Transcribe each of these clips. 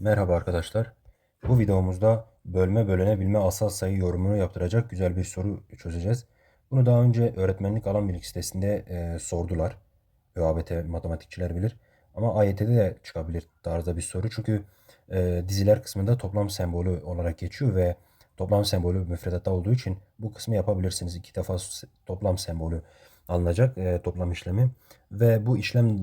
Merhaba arkadaşlar. Bu videomuzda bölme bölünebilme asal sayı yorumunu yaptıracak güzel bir soru çözeceğiz. Bunu daha önce öğretmenlik alan bilgi sitesinde e, sordular. ÖABT matematikçiler bilir. Ama AYT'de de çıkabilir tarzda bir soru. Çünkü e, diziler kısmında toplam sembolü olarak geçiyor ve toplam sembolü müfredatta olduğu için bu kısmı yapabilirsiniz. İki defa toplam sembolü alınacak e, toplam işlemi. Ve bu işlem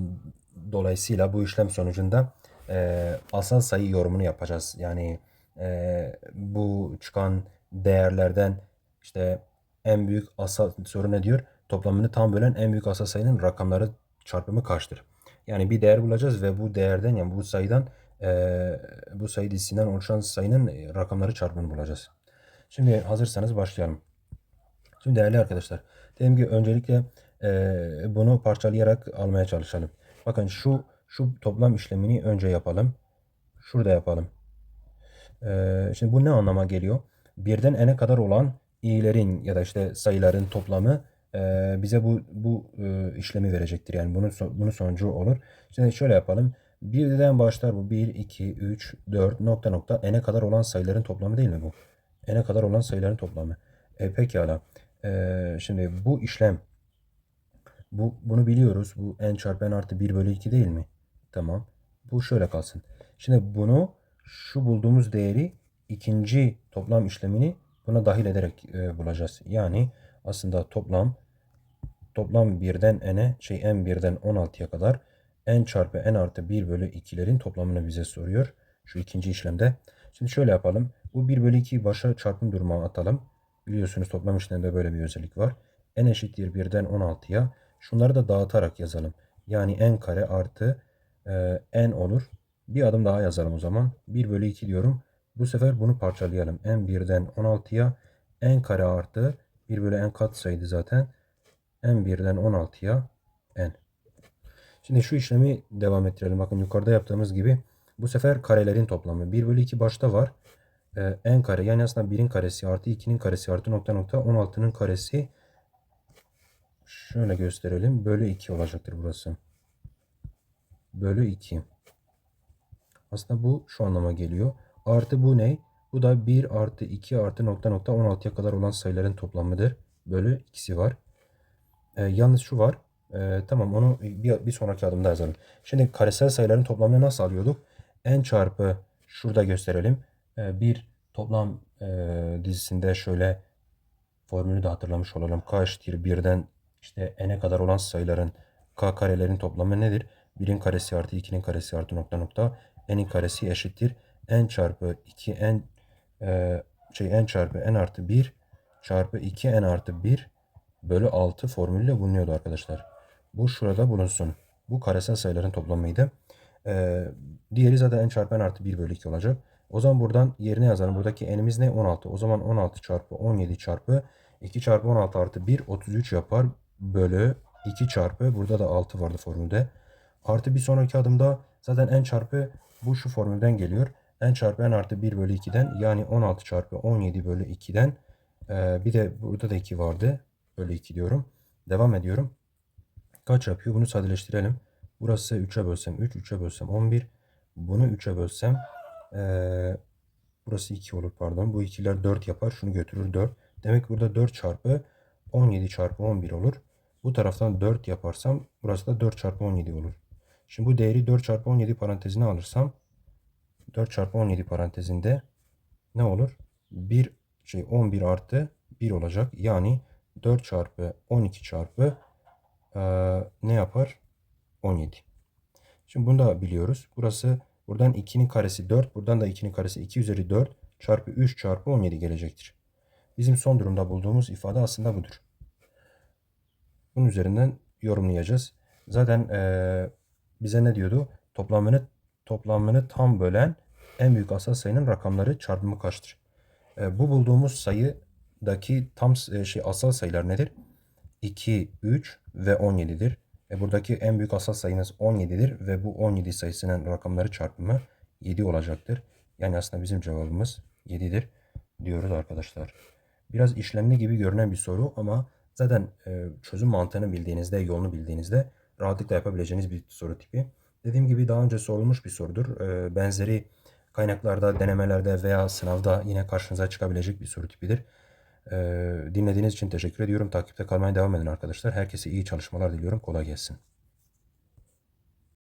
dolayısıyla bu işlem sonucunda e, asal sayı yorumunu yapacağız. Yani e, bu çıkan değerlerden işte en büyük asal soru ne diyor? Toplamını tam bölen en büyük asal sayının rakamları çarpımı kaçtır? Yani bir değer bulacağız ve bu değerden yani bu sayıdan e, bu sayı dizisinden oluşan sayının e, rakamları çarpımını bulacağız. Şimdi hazırsanız başlayalım. Şimdi değerli arkadaşlar, dedim ki öncelikle e, bunu parçalayarak almaya çalışalım. Bakın şu şu toplam işlemini önce yapalım. Şurada yapalım. E, şimdi bu ne anlama geliyor? Birden n'e kadar olan i'lerin ya da işte sayıların toplamı e, bize bu bu e, işlemi verecektir. Yani bunun bunun sonucu olur. Şimdi şöyle yapalım. Birden başlar bu. 1, 2, 3, 4 nokta nokta n'e kadar olan sayıların toplamı değil mi bu? N'e kadar olan sayıların toplamı. E, pekala. E, şimdi bu işlem bu, bunu biliyoruz. Bu n çarpı n artı 1 bölü 2 değil mi? Tamam. Bu şöyle kalsın. Şimdi bunu şu bulduğumuz değeri ikinci toplam işlemini buna dahil ederek e, bulacağız. Yani aslında toplam toplam 1'den n'e şey n 1'den 16'ya kadar n çarpı n artı 1 bölü 2'lerin toplamını bize soruyor. Şu ikinci işlemde. Şimdi şöyle yapalım. Bu 1 bölü 2'yi başa çarpım durumuna atalım. Biliyorsunuz toplam işlemde böyle bir özellik var. n eşittir 1'den 16'ya. Şunları da dağıtarak yazalım. Yani n kare artı n olur. Bir adım daha yazalım o zaman. 1 bölü 2 diyorum. Bu sefer bunu parçalayalım. n 1'den 16'ya n kare artı 1 bölü n katsayıydı zaten. n 1'den 16'ya n. Şimdi şu işlemi devam ettirelim. Bakın yukarıda yaptığımız gibi bu sefer karelerin toplamı. 1 bölü 2 başta var. Ee, n kare yani aslında 1'in karesi artı 2'nin karesi artı nokta nokta 16'nın karesi şöyle gösterelim. Bölü 2 olacaktır burası. Bölü 2. Aslında bu şu anlama geliyor. Artı bu ne? Bu da 1 artı 2 artı nokta nokta 16'ya kadar olan sayıların toplamıdır. Bölü ikisi var. Ee, yalnız şu var. Ee, tamam onu bir, bir sonraki adımda yazalım. Şimdi karesel sayıların toplamını nasıl alıyorduk? n çarpı şurada gösterelim. Ee, bir toplam e, dizisinde şöyle formülü de hatırlamış olalım. K eşittir 1'den işte n'e kadar olan sayıların k karelerin toplamı nedir? 1'in karesi artı 2'nin karesi artı nokta nokta n'in karesi eşittir. n çarpı 2 n e, şey n çarpı n artı 1 çarpı 2 n artı 1 bölü 6 formülüyle bulunuyordu arkadaşlar. Bu şurada bulunsun. Bu karesel sayıların toplamıydı. Ee, diğeri zaten n çarpı n artı 1 bölü 2 olacak. O zaman buradan yerine yazalım. Buradaki n'imiz ne? 16. O zaman 16 çarpı 17 çarpı 2 çarpı 16 artı 1 33 yapar. Bölü 2 çarpı burada da 6 vardı formülde. Artı bir sonraki adımda zaten n çarpı bu şu formülden geliyor. n çarpı n artı 1 bölü 2'den yani 16 çarpı 17 bölü 2'den ee, bir de burada da 2 vardı. Bölü 2 diyorum. Devam ediyorum. Kaç yapıyor? Bunu sadeleştirelim. Burası 3'e bölsem 3, 3'e bölsem 11. Bunu 3'e bölsem ee, burası 2 olur pardon. Bu ikiler 4 yapar. Şunu götürür 4. Demek ki burada 4 çarpı 17 çarpı 11 olur. Bu taraftan 4 yaparsam burası da 4 çarpı 17 olur. Şimdi bu değeri 4 çarpı 17 parantezine alırsam 4 çarpı 17 parantezinde ne olur? 1 şey 11 artı 1 olacak. Yani 4 çarpı 12 çarpı eee, ne yapar? 17. Şimdi bunu da biliyoruz. Burası buradan 2'nin karesi 4. Buradan da 2'nin karesi 2 üzeri 4 çarpı 3 çarpı 17 gelecektir. Bizim son durumda bulduğumuz ifade aslında budur. Bunun üzerinden yorumlayacağız. Zaten eee, bize ne diyordu? Toplamını toplamını tam bölen en büyük asal sayının rakamları çarpımı kaçtır? E, bu bulduğumuz sayıdaki tam e, şey asal sayılar nedir? 2, 3 ve 17'dir. E, buradaki en büyük asal sayımız 17'dir ve bu 17 sayısının rakamları çarpımı 7 olacaktır. Yani aslında bizim cevabımız 7'dir diyoruz arkadaşlar. Biraz işlemli gibi görünen bir soru ama zaten e, çözüm mantığını bildiğinizde, yolunu bildiğinizde rahatlıkla yapabileceğiniz bir soru tipi. Dediğim gibi daha önce sorulmuş bir sorudur. E, benzeri kaynaklarda, denemelerde veya sınavda yine karşınıza çıkabilecek bir soru tipidir. Ee, dinlediğiniz için teşekkür ediyorum. Takipte kalmaya devam edin arkadaşlar. Herkese iyi çalışmalar diliyorum. Kolay gelsin.